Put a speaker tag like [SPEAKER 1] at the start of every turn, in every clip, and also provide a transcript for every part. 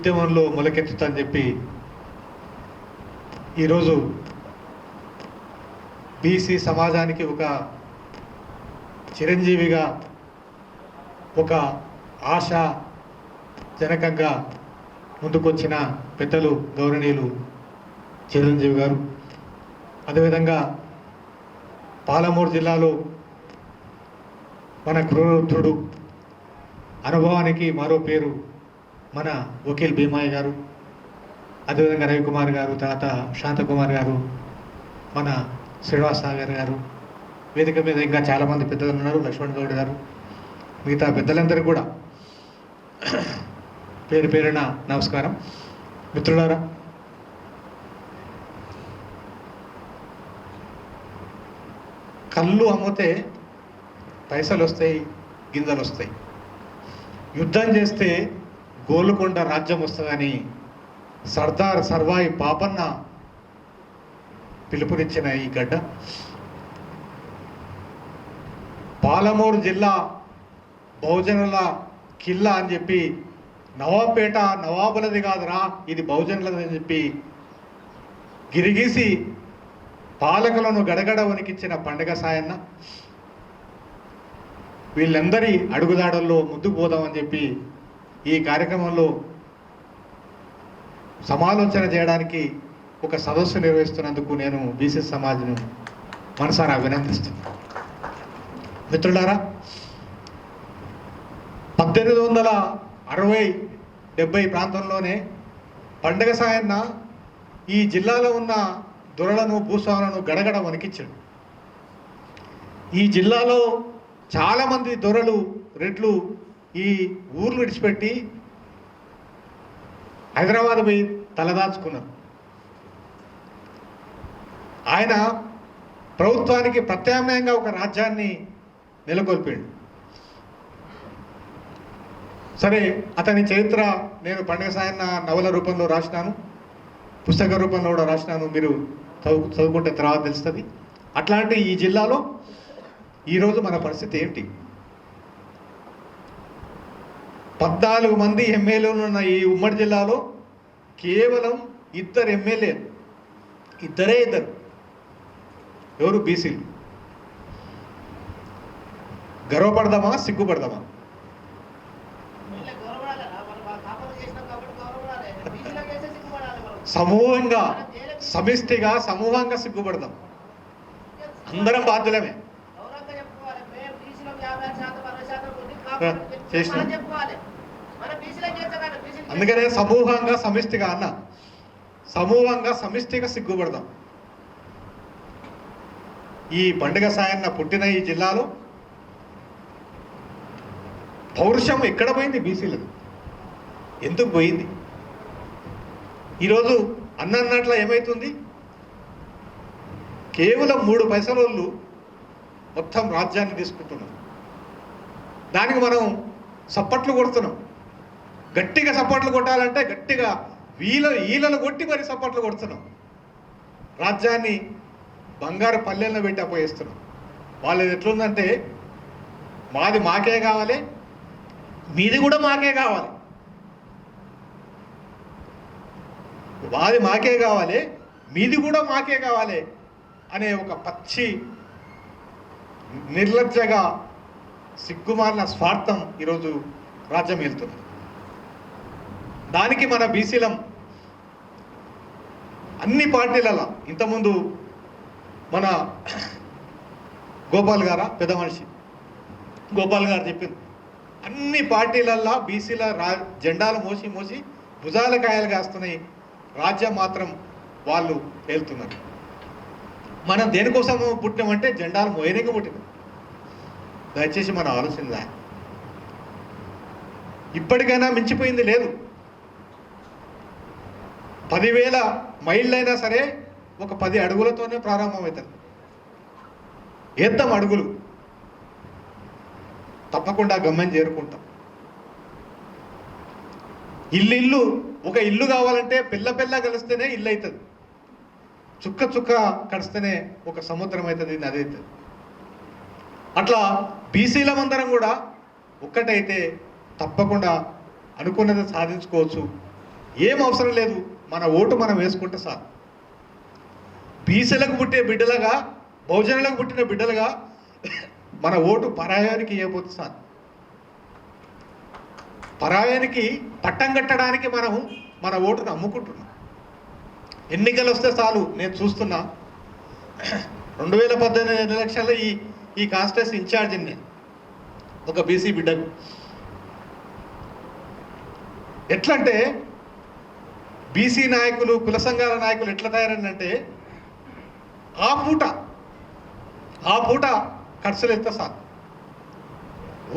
[SPEAKER 1] ఉద్యమంలో మొలకెత్తుతా చెప్పి ఈరోజు బీసీ సమాజానికి ఒక చిరంజీవిగా ఒక ఆశ జనకంగా ముందుకొచ్చిన పెద్దలు గౌరవనీయులు చిరంజీవి గారు. అదేవిధంగా పాలమూరు జిల్లాలో మన క్రూరుద్ధుడు అనుభవానికి మరో పేరు మన వకీల్ భీమాయ్య గారు అదేవిధంగా రవికుమార్ గారు తర్వాత శాంతకుమార్ గారు మన శ్రీనివాస్ సాగర్ గారు వేదిక మీద ఇంకా చాలామంది పెద్దలు ఉన్నారు లక్ష్మణ్ గౌడ్ గారు మిగతా పెద్దలందరూ కూడా పేరు పేరున నమస్కారం. మిత్రులారా కళ్ళు అమ్మితే పైసలు వస్తాయి గింజలు వస్తాయి యుద్ధం చేస్తే గోలుకొండ రాజ్యం వస్తుందని సర్దార్ సర్వాయి పాపన్న పిలుపునిచ్చిన ఈ గడ్డ. పాలమూరు జిల్లా బహుజనుల కిల్లా అని చెప్పి నవాబేట నవాబులది కాదురా ఇది బహుజనులది అని చెప్పి గిరిగీసి పాలకులను గడగడ వణికించిన పండగ సాయన్న. వీళ్ళందరి అడుగుదాడల్లో ముందుకు పోదామని చెప్పి ఈ కార్యక్రమంలో సమాలోచన చేయడానికి ఒక సదస్సు నిర్వహిస్తున్నందుకు నేను బీసీ సమాజ్ను మనసారా అభినందిస్తున్నాను. మిత్రులారా పద్దెనిమిది వందల అరవై డెబ్బై ప్రాంతంలోనే పండగ సాయన్న ఈ జిల్లాలో ఉన్న దొరలను భూస్వాములను గడగడ వణికించాడు. ఈ జిల్లాలో చాలామంది దొరలు రెడ్లు ఈ ఊర్లు విడిచిపెట్టి హైదరాబాద్ పోయి తలదాచుకున్నారు. ఆయన ప్రభుత్వానికి ప్రత్యామ్నాయంగా ఒక రాజ్యాన్ని నెలకొల్పాడు. సరే అతని చరిత్ర నేను పండగ సాయన్న నవల రూపంలో రాసినాను పుస్తక రూపంలో కూడా రాసినాను మీరు చదువు చదువుకుంటే తర్వాత తెలుస్తుంది. అట్లాంటి ఈ జిల్లాలో ఈరోజు మన పరిస్థితి ఏంటి? పద్నాలుగు మంది ఎమ్మెల్యేలు ఉన్న ఈ ఉమ్మడి జిల్లాలో కేవలం ఇద్దరు ఎమ్మెల్యే ఇద్దరే ఇద్దరు. ఎవరు? బీసీలు. గర్వపడదామా? సిగ్గుపడదామా?
[SPEAKER 2] చేసినాం.
[SPEAKER 1] సమూహంగా సమిష్టిగా సమూహంగా సిగ్గుపడదాం. అందరం బాధ్యులమే.
[SPEAKER 2] గౌరవంగా
[SPEAKER 1] అందుకనే సమూహంగా సమిష్టిగా అన్న. సమూహంగా సమిష్టిగా సిగ్గుపడదాం. ఈ పండుగ సాయన్న పుట్టిన ఈ జిల్లాలో పౌరుషం ఎక్కడ పోయింది? బీసీలకు ఎందుకు పోయింది? ఈరోజు అన్న అన్నట్ల ఏమవుతుంది కేవలం మూడు పైసల వాళ్ళు మొత్తం రాజ్యాన్ని తీసుకుంటున్నారు. దానికి మనం సప్పట్లు కొడుతున్నాం. గట్టిగా సపోర్ట్లు కొట్టాలంటే గట్టిగా వీళ్ళ వీళ్ళను కొట్టి మరి సపోర్ట్లు కొడుతున్నాం. రాజ్యాన్ని బంగారు పల్లెల్లో పెట్టి అప్పగిస్తున్నాం. వాళ్ళది ఎట్లుందంటే మాది మాకే కావాలి మీది కూడా మాకే కావాలి. మాది మాకే కావాలి మీది కూడా మాకే కావాలి అనే ఒక పచ్చి నిర్లజ్జగా సిగ్గుమారిన స్వార్థం ఈరోజు రాజ్యం వెళ్తుంది దానికి మన బీసీలం అన్ని పార్టీలలో. ఇంతకుముందు మన గోపాల్ గారా? పెద్ద మనిషి. గోపాల్ గారు చెప్పింది. అన్ని పార్టీలల్లో బీసీల రా జెండాలు మోసి మోసి భుజాల కాయలు కాస్తున్నాయి. రాజ్యం మాత్రం వాళ్ళు వెళ్తున్నారు మనం దేనికోసం పుట్టినామంటే జెండాలు మోయనికి పుట్టినాం. దయచేసి మనం ఆలోచన ఇప్పటికైనా మించిపోయింది లేదు. పదివేల మైళ్ళైనా సరే ఒక పది అడుగులతోనే ప్రారంభమవుతుంది. ఏద్దాం అడుగులు. తప్పకుండా గమ్యం చేరుకుంటాం. ఇల్లు ఇల్లు ఒక ఇల్లు కావాలంటే పిల్ల పిల్ల కలిస్తేనే ఇల్లు అవుతుంది చుక్క చుక్క కడిస్తేనే ఒక సముద్రం అవుతుంది నది అవుతుంది అట్లా బీసీలమందరం కూడా ఒక్కటైతే తప్పకుండా అనుకున్నది సాధించుకోవచ్చు. ఏం అవసరం లేదు. మన ఓటు మనం వేసుకుంటే సార్. బీసీలకు పుట్టే బిడ్డలుగా బహుజనులకు పుట్టిన బిడ్డలుగా మన ఓటు పరాయానికి ఇవ్వబోతుంది సార్. పరాయానికి పట్టం కట్టడానికి మనం మన ఓటును అమ్ముకుంటున్నాం. ఎన్నికలు వస్తే చాలు నేను చూస్తున్నా. రెండు వేల పద్దెనిమిది ఎలక్షన్లో ఈ ఈ కాన్స్టెన్స్ ఇన్ఛార్జ్ నేను ఒక బీసీ బిడ్డకు. ఎట్లంటే బీసీ నాయకులు కుల సంఘాల నాయకులు ఎట్లా తయారంటే ఆ పూట ఆ పూట ఖర్చులు ఎంత సార్?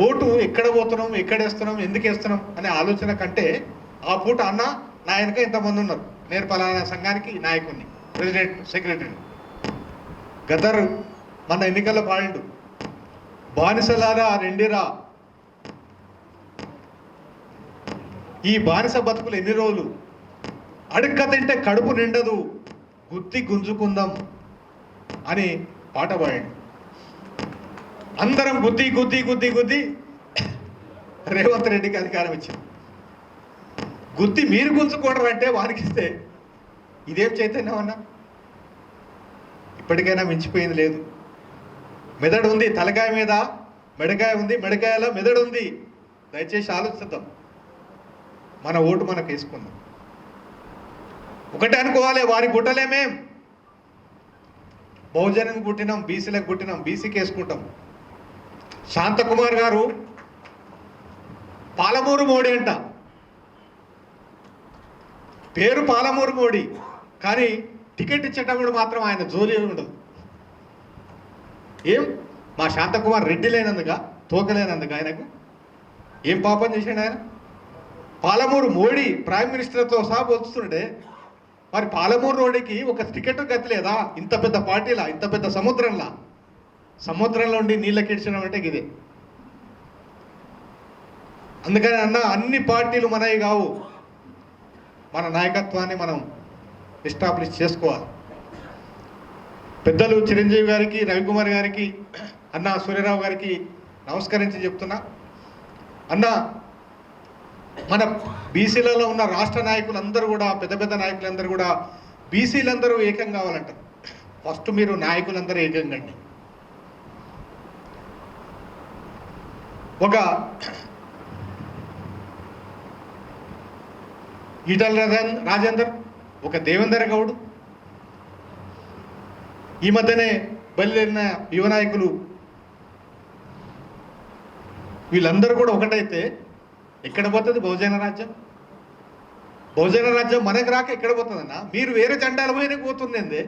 [SPEAKER 1] ఓటు ఎక్కడ పోతున్నాం ఎక్కడ వేస్తున్నాం ఎందుకు వేస్తున్నాం అనే ఆలోచన కంటే ఆ పూట అన్న నా వెనక ఇంతమంది ఉన్నారు. నేను పలానా సంఘానికి నాయకుడిని ప్రెసిడెంట్ సెక్రటరీని. గదర్ మన ఎన్నికల్లో పాడిండు. బానిసలారా రెండిరా. ఈ బానిస బతుకులు ఎన్ని రోజులు? అడుక్క తింటే కడుపు నిండదు గుత్తి గుంజుకుందాం అని పాట పాడండి. అందరం గుద్ది గుద్ది గుద్ది గుద్ది రేవంత్ రెడ్డికి అధికారం ఇచ్చింది గుద్ది మీరు గుంజుకోవడం అంటే వారికి ఇస్తే ఇదేం చైతన్యం అన్నా? ఇప్పటికైనా మించిపోయింది లేదు. మెదడు ఉంది తలకాయ మీద మెడకాయ ఉంది మెడకాయలో మెదడు ఉంది. దయచేసి ఆలోచిద్దాం. మన ఓటు మనకు వేసుకుందాం. ఒకటే అనుకోవాలి వారి గుట్టలేమేం బహుజనం గుట్టినాం బీసీలకు గుట్టినాం బీసీకి వేసుకుంటాం. శాంతకుమార్ గారు పాలమూరు మోడీ అంట. పేరు పాలమూరు మోడీ కానీ టికెట్ ఇచ్చేటప్పుడు మాత్రం ఆయన జోలి ఉండదు. ఏం? మా శాంతకుమార్ రెడ్డి లేనందుగా తోకలేనందుకు ఆయనకు? ఏం పాపం చేశాడు ఆయన? పాలమూరు మోడీ ప్రైమ్ మినిస్టర్తో సహా పోల్చుతుండే మరి పాలమూరు రోడ్డుకి ఒక టికెట్ గతి లేదా? ఇంత పెద్ద పార్టీలా? ఇంత పెద్ద సముద్రంలా? సముద్రంలో ఉండి నీళ్ళకి ఇడ్చడం అంటే ఇదే అందుకని అన్న అన్ని పార్టీలు మనవి కావు. మన నాయకత్వాన్ని మనం ఎస్టాబ్లిష్ చేసుకోవాలి. పెద్దలు చిరంజీవి గారికి రవికుమార్ గారికి అన్న సూర్యరావు గారికి నమస్కరించి చెప్తున్నా. అన్న మన బీసీలలో ఉన్న రాష్ట్ర నాయకులందరూ కూడా పెద్ద పెద్ద నాయకులందరూ కూడా బీసీలందరూ ఏకం కావాలంట. ఫస్ట్ మీరు నాయకులందరూ ఏకం కండి. ఒక ఈటల రాజేందర్ ఒక దేవేందర్ గౌడ్. ఈ మధ్యనే బయలుదేరిన యువ నాయకులు వీళ్ళందరూ కూడా ఒకటైతే ఎక్కడ పోతుంది బహుజన రాజ్యం? బహుజన రాజ్యం మనకు రాక ఎక్కడ పోతుందన్నా? మీరు వేరే జెండాల పైన పోతుంది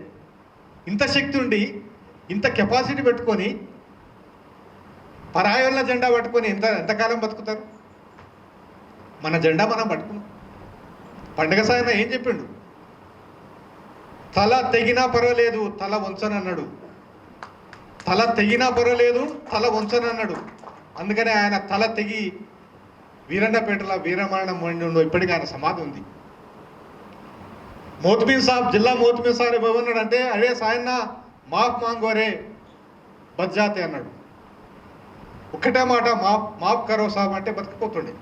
[SPEAKER 1] ఇంత శక్తి ఉండి ఇంత కెపాసిటీ పెట్టుకొని పరాయోళ్ళ జెండా పట్టుకొని ఎంత ఎంతకాలం బతుకుతారు? మన జెండా మనం పట్టుకున్నాం. పండగ సాయన ఏం చెప్పిండు? తల తెగినా పర్వాలేదు తల వంచనన్నాడు. తల తెగినా పర్వాలేదు తల వంచనన్నాడు. అందుకనే ఆయన తల తెగి వీరన్నపేటలో వీరమరణం ఉండి ఇప్పటికీ ఆయన సమాధి ఉంది. మోత్మీన్ సాబ్ జిల్లా మోత్మీన్ సాబ్ ఉన్నాడు అంటే అరే సాయన్న మాఫ్ మాంగోరే బజ్జాతే అన్నాడు. ఒక్కటే మాట మాఫ్ మాఫ్ కరో సాబ్ అంటే బతికిపోతుండే.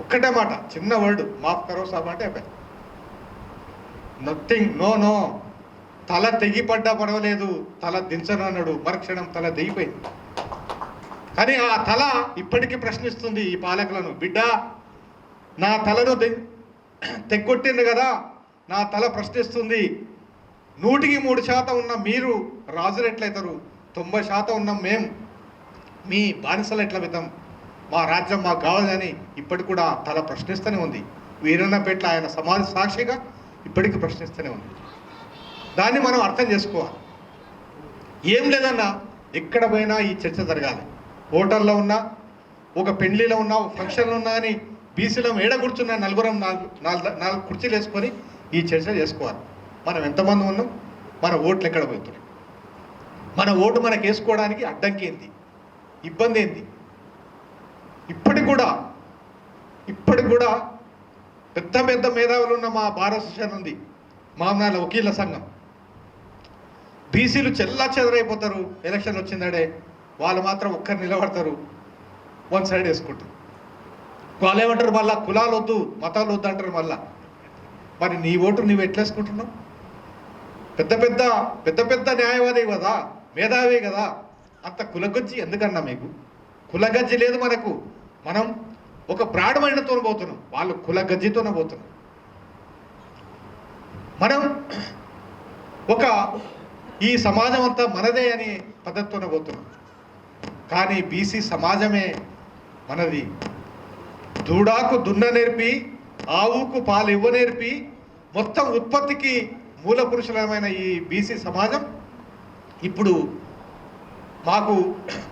[SPEAKER 1] ఒక్కటే మాట చిన్న వర్డ్ మాఫ్ కరో సాబ్ అంటే నథింగ్ నో నో తల తెగి పడ్డా తల దించను అన్నాడు మరుక్షణం తల దిగిపోయింది కానీ ఆ తల ఇప్పటికీ ప్రశ్నిస్తుంది ఈ పాలకులను. బిడ్డ నా తలను తెగ్గొట్టింది కదా నా తల ప్రశ్నిస్తుంది. నూటికి మూడు శాతం ఉన్న మీరు రాజులు ఎట్లయితారు? తొంభై శాతం ఉన్నాం మేం మీ బానిసలు ఎట్ల విధం మా రాజ్యం మాకు కావాలని ఇప్పటికి కూడా తల ప్రశ్నిస్తూనే ఉంది. వీరన్నపేట్ల ఆయన సమాధి సాక్షిగా ఇప్పటికీ ప్రశ్నిస్తూనే ఉంది. దాన్ని మనం అర్థం చేసుకోవాలి. ఏం లేదన్నా ఎక్కడ పోయినా ఈ చర్చ జరగాలి. హోటల్లో ఉన్నా ఒక పెళ్ళిలో ఉన్నా ఒక ఫంక్షన్లో ఉన్నా అని బీసీలో ఏడ కూర్చున్న నలుగురం నాలుగు నాలుగు నాలుగు కుర్చీలు వేసుకొని ఈ చర్చ చేసుకోవాలి. మనం ఎంతమంది ఉన్నాం? మన ఓట్లు ఎక్కడ పోతున్నాయి? మన ఓటు మనకు వేసుకోవడానికి అడ్డంకి ఏంది? ఇబ్బంది ఏంది? ఇప్పటికి కూడా ఇప్పటికి కూడా పెద్ద పెద్ద మేధావులు ఉన్న మా భారత అసోసియేషన్ ఉంది. మామనాల వకీల సంఘం. బీసీలు చెల్లా చెదరైపోతారు. ఎలక్షన్ వచ్చిందడే వాళ్ళు మాత్రం ఒక్కరు నిలబడతారు. వన్ సైడ్ వేసుకుంటారు. వాళ్ళు ఏమంటారు? మళ్ళీ కులాలు వద్దు మతాలు వద్దు అంటారు మళ్ళా. మరి నీ ఓటు నువ్వు ఎట్లేసుకుంటున్నావు పెద్ద పెద్ద పెద్ద పెద్ద న్యాయవాది కదా మేధావి కదా. అంత కులగజ్జి ఎందుకన్నా మీకు? కులగజ్జి లేదు మనకు. మనం ఒక ప్రాణమైనతో పోతున్నాం. వాళ్ళు కులగజ్జితోనే పోతున్నాం. మనం ఒక ఈ సమాజం అంతా మనదే అనే పద్ధతితోనే పోతున్నాం. కానీ బీసీ సమాజమే మనది. దూడాకు దున్న నేర్పి ఆవుకు పాలు ఇవ్వ నేర్పి మొత్తం ఉత్పత్తికి మూల పురుషులమైన ఈ బీసీ సమాజం ఇప్పుడు మాకు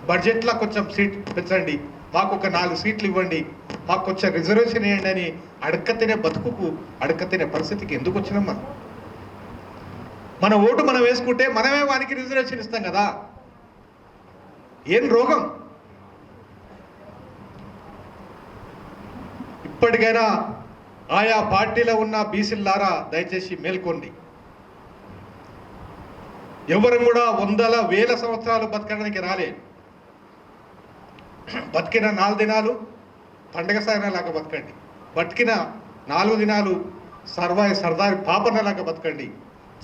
[SPEAKER 1] బడ్జెట్లో కొంచెం సీట్ పెంచండి మాకు ఒక నాలుగు సీట్లు ఇవ్వండి మాకు కొంచెం రిజర్వేషన్ ఇవ్వండి అని అడక్కతినే బతుకుకు అడక్కతినే పరిస్థితికి ఎందుకు వచ్చినాం మనం? మన ఓటు మనం వేసుకుంటే మనమే వానికి రిజర్వేషన్ ఇస్తాం కదా. ఏం రోగం? ఇప్పటికైనా ఆయా పార్టీలో ఉన్న బీసీలారా దయచేసి మేల్కోండి. ఎవరు కూడా వందల వేల సంవత్సరాలు బతకడానికి రాలే. బతికిన నాలుగు దినాలు పండగ సాయనలాగా బతకండి. బతికిన నాలుగు దినాలు సర్వాయి సర్దారి పాపనలాగా బతకండి.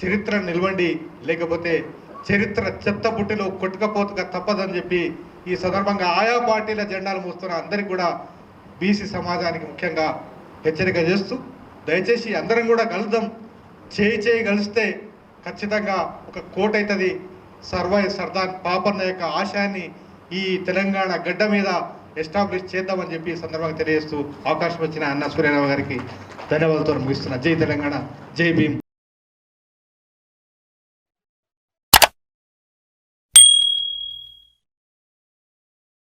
[SPEAKER 1] చరిత్ర నిలవండి. లేకపోతే చరిత్ర చెత్త బుట్టిలో కొట్టుకపోతుగా తప్పదని చెప్పి ఈ సందర్భంగా ఆయా పార్టీల జెండాలు మోస్తున్న అందరికి కూడా బీసీ సమాజానికి ముఖ్యంగా హెచ్చరిక చేస్తూ దయచేసి అందరం కూడా కలుద్దాం. చేయి చేయి కలిస్తే ఖచ్చితంగా ఒక కోట్ అవుతుంది. సర్వాయి సర్దార్ పాపన్న యొక్క ఆశయాన్ని ఈ తెలంగాణ గడ్డ మీద ఎస్టాబ్లిష్ చేద్దామని చెప్పి ఈ సందర్భంగా తెలియజేస్తూ అవకాశం వచ్చిన అన్న సూర్యరావు గారికి ధన్యవాదాలతో ముగిస్తున్నా. జై తెలంగాణ జై భీమ్.